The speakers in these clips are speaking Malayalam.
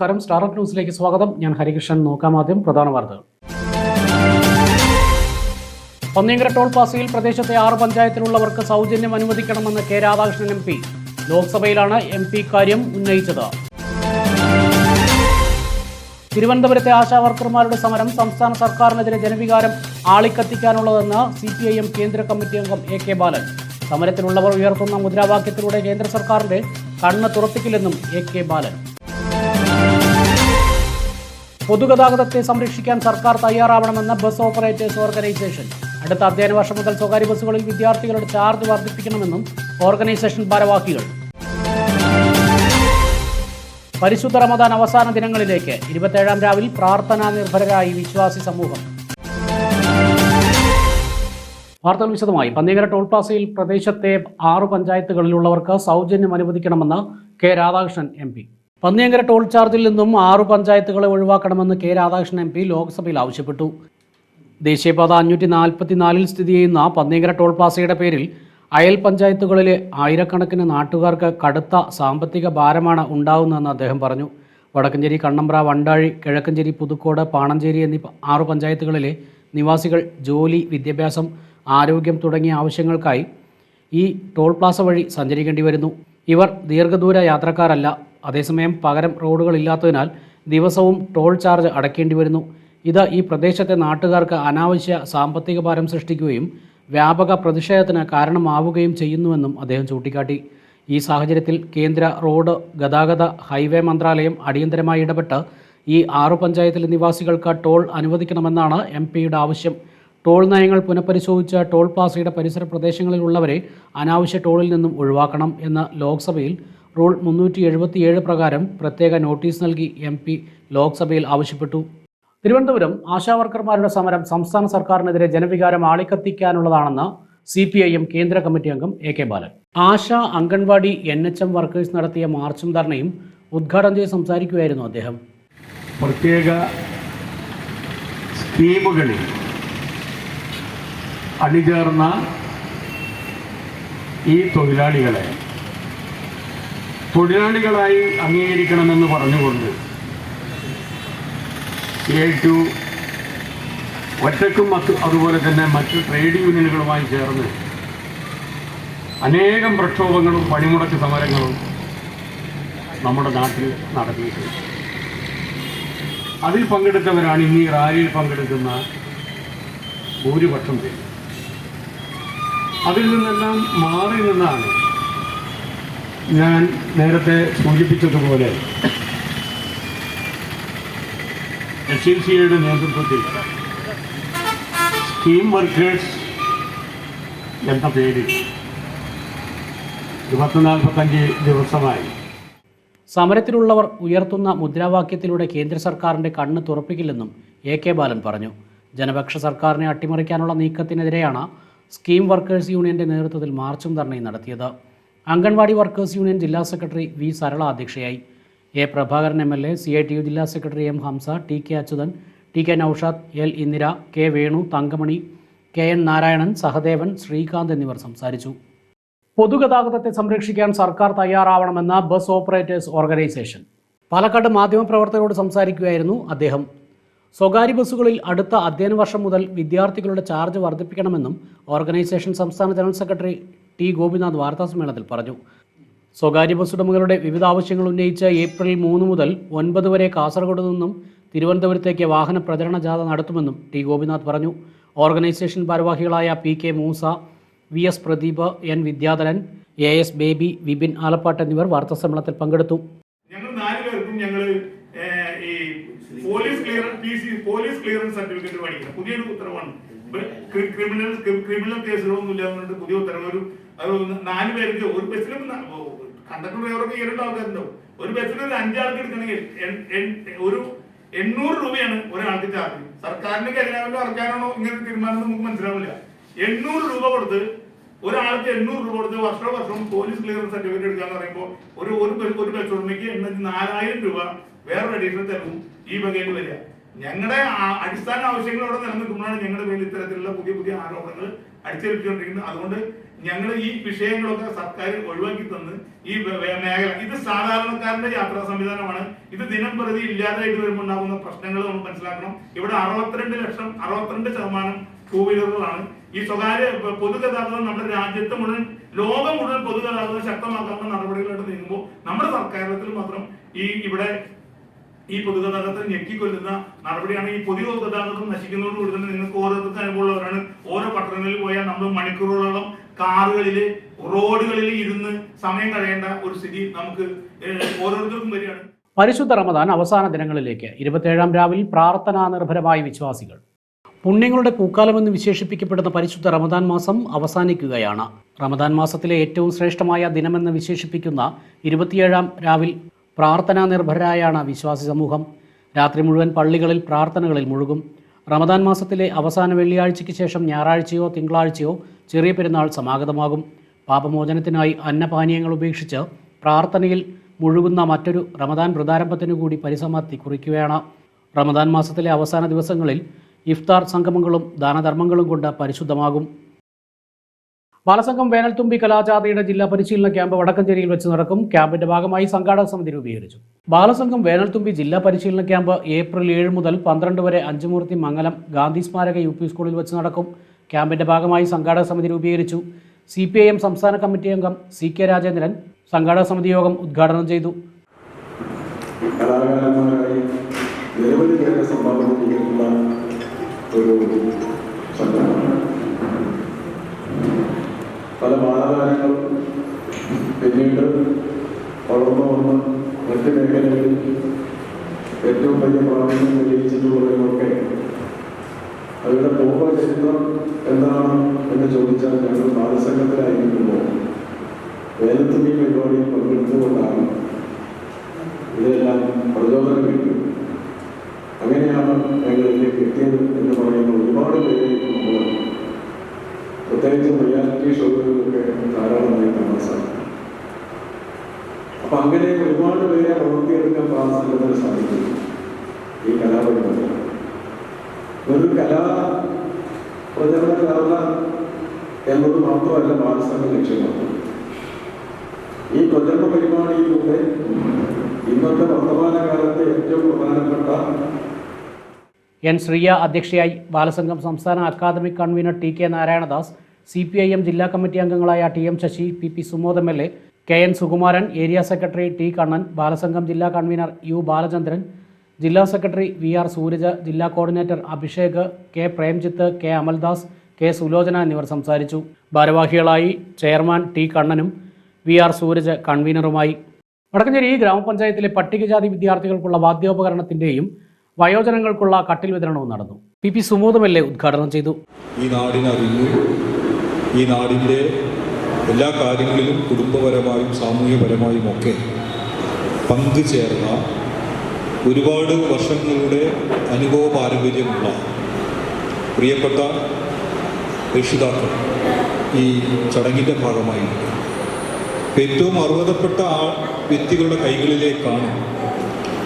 നമസ്കാരം. സ്റ്റാർ ന്യൂസിലേക്ക് സ്വാഗതം. ഞാൻ ഹരികൃഷ്ണൻ. നോക്കാം ആദ്യം പ്രധാന വാർത്തകൾ. പന്നിയങ്കര ടോൾ പാസയിൽ പ്രദേശത്തെ ആറ് പഞ്ചായത്തിലുള്ളവർക്ക് സൗജന്യം അനുവദിക്കണമെന്ന് കെ രാധാകൃഷ്ണൻ എം പി. ലോക്സഭയിലാണ് എം പി കാര്യം ഉന്നയിച്ചത്. തിരുവനന്തപുരത്തെ ആശാവർക്കർമാരുടെ സമരം സംസ്ഥാന സർക്കാരിനെതിരെ ജനവികാരം ആളിക്കത്തിക്കാനുള്ളതെന്ന് സി പി ഐ എം കേന്ദ്ര കമ്മിറ്റി അംഗം എ കെ ബാലൻ. സമരത്തിലുള്ളവർ ഉയർത്തുന്ന മുദ്രാവാക്യത്തിലൂടെ കേന്ദ്ര സർക്കാരിന്റെ കണ്ണ് തുറപ്പിക്കില്ലെന്നും എ കെ ബാലൻ. പൊതുഗതാഗതത്തെ സംരക്ഷിക്കാൻ സർക്കാർ തയ്യാറാവണമെന്ന് ബസ് ഓപ്പറേറ്റേഴ്സ് ഓർഗനൈസേഷൻ. അടുത്ത അധ്യയന വർഷം മുതൽ സ്വകാര്യ ബസ്സുകളിൽ വിദ്യാർത്ഥികളുടെ ചാർജ് വർദ്ധിപ്പിക്കണമെന്നും ഓർഗനൈസേഷൻ ഭാരവാഹികൾ. പരിശുദ്ധ റമദാൻ അവസാന ദിനങ്ങളിലേക്ക് ഇരുപത്തേഴാം രാവിൽ പ്രാർത്ഥനാ നിർഭരരായി വിശ്വാസി സമൂഹം. വാർത്തകൾ വിശദമായി. പന്നിയങ്കര ടോൾ പ്ലാസയിൽ പ്രദേശത്തെ ആറു പഞ്ചായത്തുകളിലുള്ളവർക്ക് സൗജന്യം അനുവദിക്കണമെന്ന് K Radhakrishnan M Panniyankara toll ചാർജിൽ നിന്നും ആറു പഞ്ചായത്തുകളെ ഒഴിവാക്കണമെന്ന് കെ രാധാകൃഷ്ണൻ എം പി ലോക്സഭയിൽ ആവശ്യപ്പെട്ടു. ദേശീയപാത അഞ്ഞൂറ്റി നാൽപ്പത്തിനാലിൽ സ്ഥിതി ചെയ്യുന്ന പന്നിയങ്കര ടോൾ പാസയുടെ പേരിൽ അയൽ പഞ്ചായത്തുകളിലെ ആയിരക്കണക്കിന് നാട്ടുകാർക്ക് കടുത്ത സാമ്പത്തിക ഭാരമാണ് ഉണ്ടാകുന്നതെന്ന് അദ്ദേഹം പറഞ്ഞു. വടക്കഞ്ചേരി കണ്ണമ്പ്ര വണ്ടാഴി കിഴക്കഞ്ചേരി പുതുക്കോട് പാണഞ്ചേരി എന്നീ ആറു പഞ്ചായത്തുകളിലെ നിവാസികൾ ജോലി വിദ്യാഭ്യാസം ആരോഗ്യം തുടങ്ങിയ ആവശ്യങ്ങൾക്കായി ഈ ടോൾ പ്ലാസ വഴി സഞ്ചരിക്കേണ്ടി വരുന്നു. ഇവർ ദീർഘദൂര യാത്രക്കാരല്ല. അതേസമയം പകരം റോഡുകളില്ലാത്തതിനാൽ ദിവസവും ടോൾ ചാർജ് അടയ്ക്കേണ്ടി വരുന്നു. ഇത് ഈ പ്രദേശത്തെ നാട്ടുകാർക്ക് അനാവശ്യ സാമ്പത്തിക ഭാരം സൃഷ്ടിക്കുകയും വ്യാപക പ്രതിഷേധത്തിന് കാരണമാവുകയും ചെയ്യുന്നുവെന്നും അദ്ദേഹം ചൂണ്ടിക്കാട്ടി. ഈ സാഹചര്യത്തിൽ കേന്ദ്ര റോഡ് ഗതാഗത ഹൈവേ മന്ത്രാലയം അടിയന്തരമായി ഇടപെട്ട് ഈ ആറു പഞ്ചായത്തിലെ നിവാസികൾക്ക് ടോൾ അനുവദിക്കണമെന്നാണ് എം പിയുടെ ആവശ്യം. ടോൾ നയങ്ങൾ പുനഃപരിശോധിച്ച ടോൾ പ്ലാസയുടെ പരിസര പ്രദേശങ്ങളിലുള്ളവരെ അനാവശ്യ ടോളിൽ നിന്നും ഒഴിവാക്കണം എന്ന് ലോക്സഭയിൽ റൂൾ മുന്നൂറ്റി എഴുപത്തിയേഴ് പ്രകാരം പ്രത്യേക നോട്ടീസ് നൽകി എം പി ലോക്സഭയിൽ ആവശ്യപ്പെട്ടു. തിരുവനന്തപുരം ആശാവർക്കർമാരുടെ സമരം സംസ്ഥാന സർക്കാരിനെതിരെ ജനവികാരം ആളിക്കത്തിക്കാനുള്ളതാണെന്ന് സി പി ഐ എം കേന്ദ്ര കമ്മിറ്റി അംഗം A K Balan. ASHA anganwadi N H M workers നടത്തിയ മാർച്ചും ധർണയും ഉദ്ഘാടനം ചെയ്ത് സംസാരിക്കുകയായിരുന്നു അദ്ദേഹം. പ്രത്യേക സ്കീമുകളിൽ അണിചേർന്ന ഈ തൊഴിലാളികളെ തൊഴിലാളികളായി അംഗീകരിക്കണമെന്ന് പറഞ്ഞുകൊണ്ട് എ ടു ഒറ്റക്കും മറ്റ് അതുപോലെ തന്നെ മറ്റ് ട്രേഡ് യൂണിയനുകളുമായി ചേർന്ന് അനേകം പ്രക്ഷോഭങ്ങളും പണിമുടക്ക് സമരങ്ങളും നമ്മുടെ നാട്ടിൽ നടത്തിയിട്ടുണ്ട്. അതിൽ പങ്കെടുത്തവരാണ് ഇന്ന് ഈ റാലിയിൽ പങ്കെടുക്കുന്ന ഭൂരിപക്ഷം പേര്. അതിൽ നിന്നെല്ലാം മാറി നിന്നാണ് ഞാൻ നേരത്തെ സൂചിപ്പിച്ചതുപോലെ എസ് എൽ സിയുടെ നേതൃത്വത്തിൽ സ്കീം വർക്കേഴ്സ് എന്ന പേരിൽ ഇരുപത്തി നാൽപ്പത്തഞ്ച് ദിവസമായി സമരത്തിലുള്ളവർ ഉയർത്തുന്ന മുദ്രാവാക്യത്തിലൂടെ കേന്ദ്ര സർക്കാരിന്റെ കണ്ണ് തുറപ്പിക്കില്ലെന്നും എ കെ ബാലൻ പറഞ്ഞു. ജനപക്ഷ സർക്കാരിനെ അട്ടിമറിക്കാനുള്ള നീക്കത്തിനെതിരെയാണ് സ്കീം വർക്കേഴ്സ് യൂണിയന്റെ നേതൃത്വത്തിൽ മാർച്ചും ധർണയും നടത്തിയത്. അംഗൻവാടി വർക്കേഴ്സ് യൂണിയൻ ജില്ലാ സെക്രട്ടറി വി സരള അധ്യക്ഷയായി. A Prabhakaran M L A C I T U ജില്ലാ secretary M Hamsa T K Achuthan T K Noushad L Indira K Venu Thankamani K N Narayanan Sahadevan Sreekanth എന്നിവർ സംസാരിച്ചു. പൊതുഗതാഗതത്തെ സംരക്ഷിക്കാൻ സർക്കാർ തയ്യാറാവണമെന്ന ബസ് ഓപ്പറേറ്റേഴ്സ് ഓർഗനൈസേഷൻ. പാലക്കാട് മാധ്യമപ്രവർത്തകരോട് സംസാരിക്കുകയായിരുന്നു അദ്ദേഹം. സ്വകാര്യ ബസ്സുകളിൽ അടുത്ത അധ്യയന വർഷം മുതൽ വിദ്യാർത്ഥികളുടെ ചാർജ് വർദ്ധിപ്പിക്കണമെന്നും ഓർഗനൈസേഷൻ സംസ്ഥാന ജനറൽ സെക്രട്ടറി ടി ഗോപിനാഥ് വാർത്താസമ്മേളനത്തിൽ പറഞ്ഞു. സ്വകാര്യ ബസ് ഉടമകളുടെ വിവിധ ആവശ്യങ്ങൾ ഉന്നയിച്ച് ഏപ്രിൽ മൂന്ന് മുതൽ ഒൻപത് വരെ കാസർഗോഡ് നിന്നും തിരുവനന്തപുരത്തേക്ക് വാഹന പ്രചരണ ജാഥ നടത്തുമെന്നും ടി ഗോപിനാഥ് പറഞ്ഞു. ഓർഗനൈസേഷൻ ഭാരവാഹികളായ P K Moosa V S Pradeep N Vidyadharan A S Baby Vipin Alappatt എന്നിവർ വാർത്താസമ്മേളനത്തിൽ പങ്കെടുത്തു. ഞങ്ങൾ നാല് പേർക്കും ഞങ്ങൾ ഈ police clearance police clearance certificate മേടിക്കണം പുതിയൊരു ഉത്തരവാണ്. ക്രിമിനൽ ക്രിമിനൽ കേസുകളൊന്നും എന്നുണ്ട് പുതിയ ഉത്തരവ്. ഒരു നാല് പേർക്ക് ഒരു ബസ്സിലും കണ്ടക്ടർ ഡ്രൈവറൊക്കെ ഏഴെട്ട് ആൾക്കാരുണ്ടാവും. ഒരു ബസ്സിൽ ഒരു അഞ്ചാൾക്ക് എടുക്കണമെങ്കിൽ ഒരു എണ്ണൂറ് രൂപയാണ് ഒരാൾക്ക് ചാർജ് സർക്കാരിന്റെ കല്യാണം ഇറക്കാനാണോ ഇങ്ങനെ തീരുമാനം നമുക്ക് മനസ്സിലാവില്ല. എണ്ണൂറ് രൂപ കൊടുത്ത് ഒരാൾക്ക് എണ്ണൂറ് രൂപ കൊടുത്ത് വർഷം വർഷം പോലീസ് ക്ലിയറൻസ് സർട്ടിഫിക്കറ്റ് എടുക്കാന്ന് പറയുമ്പോൾ ഒരു ഒരു ഒരു ബസ് ഉടമയ്ക്ക് എണ്ണൂറ്റി നാലായിരം രൂപ വേറൊരു അഡീഷണൽ തരവും ഈ വകയിൽ വരിക. ഞങ്ങളുടെ അടിസ്ഥാന ആവശ്യങ്ങൾ അവിടെ നിലനിൽക്കുമ്പോഴാണ് ഞങ്ങളുടെ പേരിൽ ഇത്തരത്തിലുള്ള പുതിയ പുതിയ ആരോപണങ്ങൾ അടിച്ചേൽപ്പിച്ചുകൊണ്ടിരിക്കുന്നത്. അതുകൊണ്ട് ഞങ്ങൾ ഈ വിഷയങ്ങളൊക്കെ സർക്കാർ ഒഴിവാക്കി തന്ന് ഈ മേഖല ഇത് സാധാരണക്കാരന്റെ യാത്രാ സംവിധാനമാണ്. ഇത് ദിനം പ്രതി ഇല്ലാതായിട്ട് വരുമ്പോൾ ഉണ്ടാകുന്ന പ്രശ്നങ്ങൾ നമ്മൾ മനസ്സിലാക്കണം. ഇവിടെ അറുപത്തിരണ്ട് ലക്ഷം അറുപത്തിരണ്ട് ശതമാനം ടൂ വീലറുകളാണ് ഈ സ്വകാര്യ പൊതുഗതാഗതം നമ്മുടെ രാജ്യത്ത് മുഴുവൻ ലോകം മുഴുവൻ പൊതുഗതാഗതം ശക്തമാക്കാനുള്ള നടപടികളായിട്ട് നീങ്ങുമ്പോൾ നമ്മുടെ സർക്കാരിൽ മാത്രം ഈ ഇവിടെ ഈ പൊതുഗതാഗതത്തെ ഞെക്കിക്കൊല്ലുന്ന നടപടിയാണ് ഈ പൊതു ഗതാഗതം നശിക്കുന്നതോടുകൂടി തന്നെ നിങ്ങൾക്ക് ഓരോരുത്തർക്ക് അനുഭവമുള്ളവരാണ്. ഓരോ പട്ടണങ്ങളിൽ പോയാൽ നമ്മൾ മണിക്കൂറുകളോളം കാറുകളിൽ റോഡുകളിൽ ഇരുന്ന് സമയം കഴിയേണ്ട ഒരു സ്ഥിതി നമുക്ക് ഓരോരുത്തർക്കും വരികയാണ്. പരിശുദ്ധ റമദാൻ അവസാന ദിനങ്ങളിലേക്ക് ഇരുപത്തേഴാം രാവിലെ പ്രാർത്ഥനാ നിർഭരമായ വിശ്വാസികൾ. പുണ്യങ്ങളുടെ പൂക്കാലമെന്ന് വിശേഷിപ്പിക്കപ്പെടുന്ന പരിശുദ്ധ റമദാൻ മാസം അവസാനിക്കുകയാണ്. റമദാൻ മാസത്തിലെ ഏറ്റവും ശ്രേഷ്ഠമായ ദിനമെന്ന് വിശേഷിപ്പിക്കുന്ന ഇരുപത്തിയേഴാം രാവിൽ പ്രാർത്ഥനാ നിർഭരായാണ് വിശ്വാസി സമൂഹം. രാത്രി മുഴുവൻ പള്ളികളിൽ പ്രാർത്ഥനകളിൽ മുഴുകും. റമദാൻ മാസത്തിലെ അവസാന വെള്ളിയാഴ്ചയ്ക്ക് ശേഷം ഞായറാഴ്ചയോ തിങ്കളാഴ്ചയോ ചെറിയ പെരുന്നാൾ സമാഗതമാകും. പാപമോചനത്തിനായി അന്നപാനീയങ്ങൾ ഉപേക്ഷിച്ച് പ്രാർത്ഥനയിൽ മുഴുകുന്ന മറ്റൊരു റമദാൻ വ്രതാരംഭത്തിനു കൂടി പരിസമാപ്തി കുറിക്കുകയാണ്. റമദാൻ മാസത്തിലെ അവസാന ദിവസങ്ങളിൽ ഇഫ്താർ സംഗമങ്ങളും ദാനധർമ്മങ്ങളും കൊണ്ട് പരിശുദ്ധമാകും. ബാലസംഘം വേനൽത്തുമ്പി കലാജാഥയുടെ ജില്ലാ പരിശീലന ക്യാമ്പ് വടക്കഞ്ചേരിയിൽ വെച്ച് നടക്കും. ക്യാമ്പിന്റെ ഭാഗമായി സംഘാടക സമിതി രൂപീകരിച്ചു. ബാലസംഘം വേനൽത്തുമ്പി ജില്ലാ പരിശീലന ക്യാമ്പ് ഏപ്രിൽ ഏഴ് മുതൽ പന്ത്രണ്ട് വരെ അഞ്ചുമൂർത്തി മംഗലം ഗാന്ധി സ്മാരക യു പി സ്കൂളിൽ വെച്ച് നടക്കും. ക്യാമ്പിന്റെ ഭാഗമായി സംഘാടക സമിതി രൂപീകരിച്ചു. സി പി ഐ എം സംസ്ഥാന കമ്മിറ്റി അംഗം സി കെ രാജേന്ദ്രൻ സംഘാടക സമിതി യോഗം ഉദ്ഘാടനം ചെയ്തു. പല ബാലകാലങ്ങളും പിന്നീട് വളർന്നു വന്ന് മറ്റ് മേഖലകളിൽ ഏറ്റവും വലിയ പ്രാധാന്യം തെളിയിച്ചിട്ടുള്ളവരുമൊക്കെ അവരുടെ പൂർവചരിത്രം എന്താണ് എന്ന് ചോദിച്ചാൽ ഞങ്ങൾ ബാലസംഘത്തിലായിരിക്കുമ്പോൾ വേദത്തിന്റെ പരിപാടിയിൽ പങ്കെടുത്തുകൊണ്ടാണ് ഇതെല്ലാം പ്രചോദനം കിട്ടും അങ്ങനെയാണ് ഞങ്ങൾ ഇതിലേക്ക് എത്തിയത് എന്ന് പറയുന്ന ഒരുപാട് പേരെ നമ്മൾ പ്രത്യേകിച്ച് റിയാലിറ്റി ഷോകളിലൊക്കെ ധാരാളമായി കാണാൻ സാധിക്കും. അപ്പം അങ്ങനെ ഒരുപാട് പേരെ വളർത്തിയെടുക്കാൻ പ്രാർത്ഥനത്തിന് സാധിക്കും. ഈ കലാപരിപാടി ഒരു കലാ പ്രചരണ എന്നത് മാത്രമല്ല ബാലസംഘ ലക്ഷ്യമാക്കുന്നത് ഈ പ്രചരണ പരിപാടിയിലൂടെ ഇന്നത്തെ വർത്തമാനകാലത്തെ ഏറ്റവും പ്രധാനപ്പെട്ട എൻ ശ്രീയ അധ്യക്ഷയായി ബാലസംഘം സംസ്ഥാന academic convenor T K Narayanadas C P I M ജില്ലാ കമ്മിറ്റി അംഗങ്ങളായ T M Sasi P P Sumod M L A K N Sukumaran area secretary T Kannan Balasangham ജില്ലാ കൺവീനർ യു ബാലചന്ദ്രൻ ജില്ലാ സെക്രട്ടറി വി ആർ സൂരജ് ജില്ലാ coordinator Abhishek K Premjith K Amaldas K Sulochana എന്നിവർ സംസാരിച്ചു. ഭാരവാഹികളായി ചെയർമാൻ ടി കണ്ണനും വി ആർ സൂരജ് കൺവീനറുമായി. വടക്കഞ്ചേരി ഗ്രാമപഞ്ചായത്തിലെ പട്ടികജാതി വിദ്യാർത്ഥികൾക്കുള്ള വാദ്യോപകരണത്തിന്റെയും വയോജനങ്ങൾക്കുള്ള കട്ടിൽ വിതരണവും നടന്നു. പി പി സുമോദ് ഉദ്ഘാടനം ചെയ്തു. ഈ നാടിനറിഞ്ഞു. ഈ നാടിന്റെ എല്ലാ കാര്യങ്ങളിലും കുടുംബപരമായും സാമൂഹ്യപരമായും ഒക്കെ പങ്കുചേർന്ന ഒരുപാട് വർഷങ്ങളുടെ അനുഭവ പാരമ്പര്യമുള്ള പ്രിയപ്പെട്ട രക്ഷിതാക്കൾ ഈ ചടങ്ങിന്റെ ഭാഗമായി ഏറ്റവും അർഹതപ്പെട്ട ആ വ്യക്തികളുടെ കൈകളിലേക്കാണ്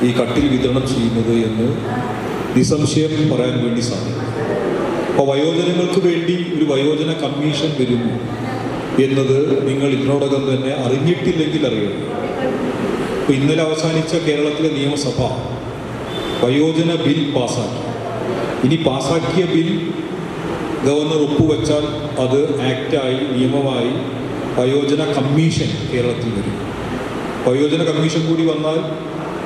ഈ കട്ടിൽ വിതരണം ചെയ്യുന്നത് എന്ന് നിസ്സംശയം പറയാൻ വേണ്ടി സാധിക്കും. അപ്പോൾ വയോജനങ്ങൾക്ക് വേണ്ടി ഒരു വയോജന കമ്മീഷൻ വരുന്നു എന്നത് നിങ്ങൾ ഇതിനോടകം തന്നെ അറിഞ്ഞിട്ടില്ലെങ്കിൽ അറിയണം ഇപ്പോൾ ഇന്നലെ അവസാനിച്ച കേരളത്തിലെ നിയമസഭ വയോജന ബിൽ പാസാക്കി. ഇനി പാസാക്കിയ ബിൽ ഗവർണർ ഒപ്പുവെച്ചാൽ അത് ആക്റ്റായി നിയമമായി വയോജന കമ്മീഷൻ കേരളത്തിൽ വരും. വയോജന കമ്മീഷൻ കൂടി വന്നാൽ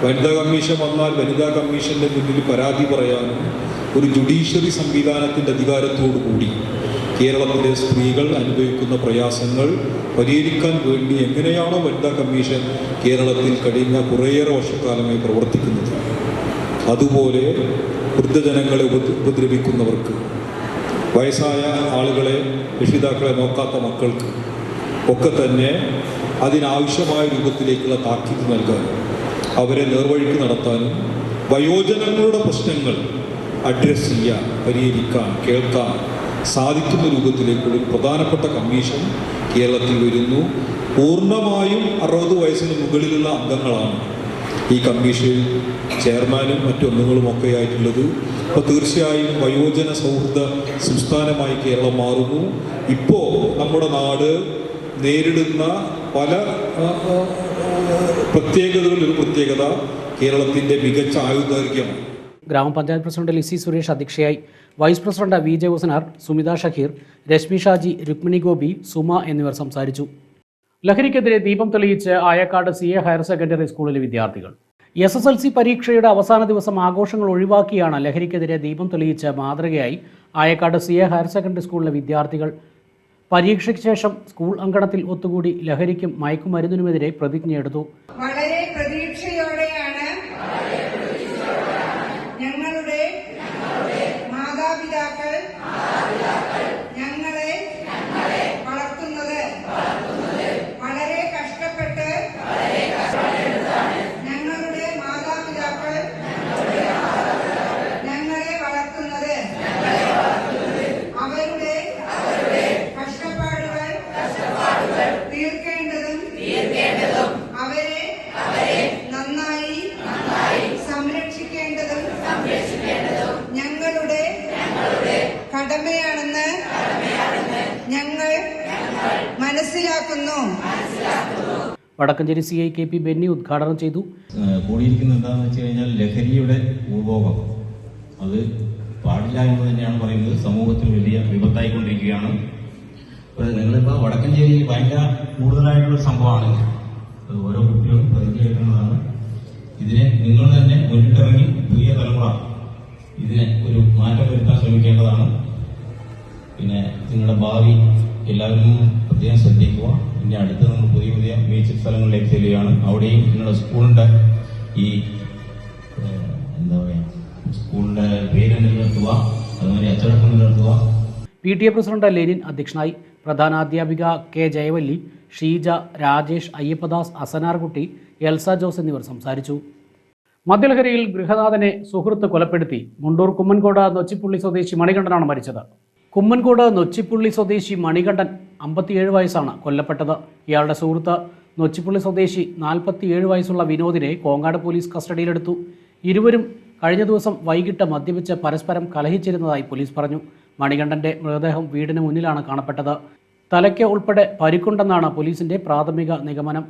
വനിതാ കമ്മീഷൻ വന്നാൽ വനിതാ കമ്മീഷന്റെ മുന്നിൽ പരാതി പറയാനും ഒരു ജുഡീഷ്യറി സംവിധാനത്തിന്റെ അധികാരത്തോടു കൂടി കേരളത്തിലെ സ്ത്രീകൾ അനുഭവിക്കുന്ന പ്രയാസങ്ങൾ പരിഹരിക്കാൻ വേണ്ടി എങ്ങനെയാണോ വനിതാ കമ്മീഷൻ കേരളത്തിൽ കഴിഞ്ഞ കുറേയേറെ വർഷക്കാലമായി പ്രവർത്തിക്കുന്നത്. അതുപോലെ വൃദ്ധജനങ്ങളെ ഉപദ്ര- ഉപദ്രവിക്കുന്നവർക്ക് വയസ്സായ ആളുകളെ രക്ഷിതാക്കളെ നോക്കാത്ത മക്കൾക്ക് ഒക്കെ തന്നെ അതിനാവശ്യമായ രൂപത്തിലേക്കുള്ള താക്കീത് നൽകാൻ അവരെ നേർവഴിക്ക് നടത്താനും വയോജനങ്ങളുടെ പ്രശ്നങ്ങൾ അഡ്രസ്സ് ചെയ്യാൻ പരിഹരിക്കാൻ കേൾക്കാൻ സാധിക്കുന്ന രൂപത്തിലേക്കുള്ള പ്രധാനപ്പെട്ട കമ്മീഷൻ കേരളത്തിൽ വരുന്നു. പൂർണമായും അറുപത് വയസ്സിന് മുകളിലുള്ള അംഗങ്ങളാണ് ഈ കമ്മീഷൻ ചെയർമാനും മറ്റു അംഗങ്ങളുമൊക്കെ ആയിട്ടുള്ളത്. അപ്പോൾ തീർച്ചയായും വയോജന സൗഹൃദ സംസ്ഥാനമായി കേരളം മാറുന്നു. ഇപ്പോൾ നമ്മുടെ നാട് നേരിടുന്ന പല പ്രത്യേകതകളിൽ ഒരു പ്രത്യേകത കേരളത്തിന്റെ മികച്ച ആയുധാരിക്യമാണ് ഗ്രാമപഞ്ചായത്ത് പ്രസിഡന്റ് ലിസി സുരേഷ് അധ്യക്ഷയായി vice president V J Husanar Sumitha Shaheer Reshmi Shaji Rukmini Gopi Suma എന്നിവർ സംസാരിച്ചു. ലഹരിക്കെതിരെ ദീപം തെളിയിച്ച് Ayakkad C A higher secondary സ്കൂളിലെ വിദ്യാർത്ഥികൾ. എസ് എസ് എൽ സി പരീക്ഷയുടെ അവസാന ദിവസം ആഘോഷങ്ങൾ ഒഴിവാക്കിയാണ് ലഹരിക്കെതിരെ ദീപം തെളിയിച്ച് മാതൃകയായി Ayakkad C A higher secondary സ്കൂളിലെ വിദ്യാർത്ഥികൾ പരീക്ഷയ്ക്ക് ശേഷം സ്കൂൾ അങ്കണത്തിൽ ഒത്തുകൂടി ലഹരിക്കും മയക്കുമരുന്നിനുമെതിരെ പ്രതിജ്ഞയെടുത്തു. വളരെ പ്രതീക്ഷയോടെയാണ് Vadakkencherry C I K P Benny ഉദ്ഘാടനം ചെയ്തു. കൂടിയിരിക്കുന്നത് എന്താണെന്ന് വെച്ച് കഴിഞ്ഞാൽ ലഹരിയുടെ ഉപഭോഗം. അത് പാടില്ല എന്ന് തന്നെയാണ് പറയുന്നത്. സമൂഹത്തിൽ വലിയ വിപത്തായിക്കൊണ്ടിരിക്കുകയാണ്. അപ്പോൾ നിങ്ങളിപ്പോൾ വടക്കഞ്ചേരി ഭയങ്കര കൂടുതലായിട്ടുള്ള സംഭവമാണ്. ഓരോ കുട്ടികളും പ്രതികരിക്കുന്നതാണ് ഇതിനെ നിങ്ങൾ തന്നെ മുന്നിട്ടിറങ്ങി പുതിയ തലമുറ ഇതിനെ ഒരു മാറ്റം വരുത്താൻ ശ്രമിക്കേണ്ടതാണ്. പിന്നെ നിങ്ങളുടെ ഭാവി എല്ലാവരും പ്രത്യേകം ശ്രദ്ധിക്കുക. ഇനി അടുത്ത് സ്ഥലങ്ങളിലേക്ക് ചെല്ലുകയാണ്. അവിടെയും നിങ്ങളുടെ സ്കൂളിന്റെ ഈ എന്താ പറയുക സ്കൂളിന്റെ പേര് നിലനിർത്തുക. അതുപോലെ അച്ചടക്കം നിലനിർത്തുക. P T A president Lenin അധ്യക്ഷനായി പ്രധാനാധ്യാപിക കെ ജയവല്ലി ഷീജ രാജേഷ് അയ്യപ്പദാസ് അസനാർകുട്ടി എൽസ ജോസ് എന്നിവർ സംസാരിച്ചു. മദ്യലഹരിയിൽ ഗൃഹനാഥനെ സുഹൃത്ത് കൊലപ്പെടുത്തി. മുണ്ടൂർ കുമ്മൻകോട് നൊച്ചിപ്പുള്ളി സ്വദേശി മണികണ്ഠനാണ് മരിച്ചത്. കുമ്മൻകോട് നൊച്ചിപ്പുള്ളി സ്വദേശി മണികണ്ഠൻ അമ്പത്തിയേഴ് വയസ്സാണ് കൊല്ലപ്പെട്ടത്. ഇയാളുടെ സുഹൃത്ത് നൊച്ചിപ്പുള്ളി സ്വദേശി നാൽപ്പത്തിയേഴ് വയസ്സുള്ള വിനോദിനെ കോങ്ങാട് പോലീസ് കസ്റ്റഡിയിലെടുത്തു. ഇരുവരും കഴിഞ്ഞ ദിവസം വൈകിട്ട് മദ്യപിച്ച് പരസ്പരം കലഹിച്ചിരുന്നതായി പോലീസ് പറഞ്ഞു. മണികണ്ഠന്റെ മൃതദേഹം വീടിന് മുന്നിലാണ് കാണപ്പെട്ടത്. തലയ്ക്ക് ഉൾപ്പെടെ പരിക്കുണ്ടെന്നാണ് പോലീസിന്റെ പ്രാഥമിക നിഗമനം.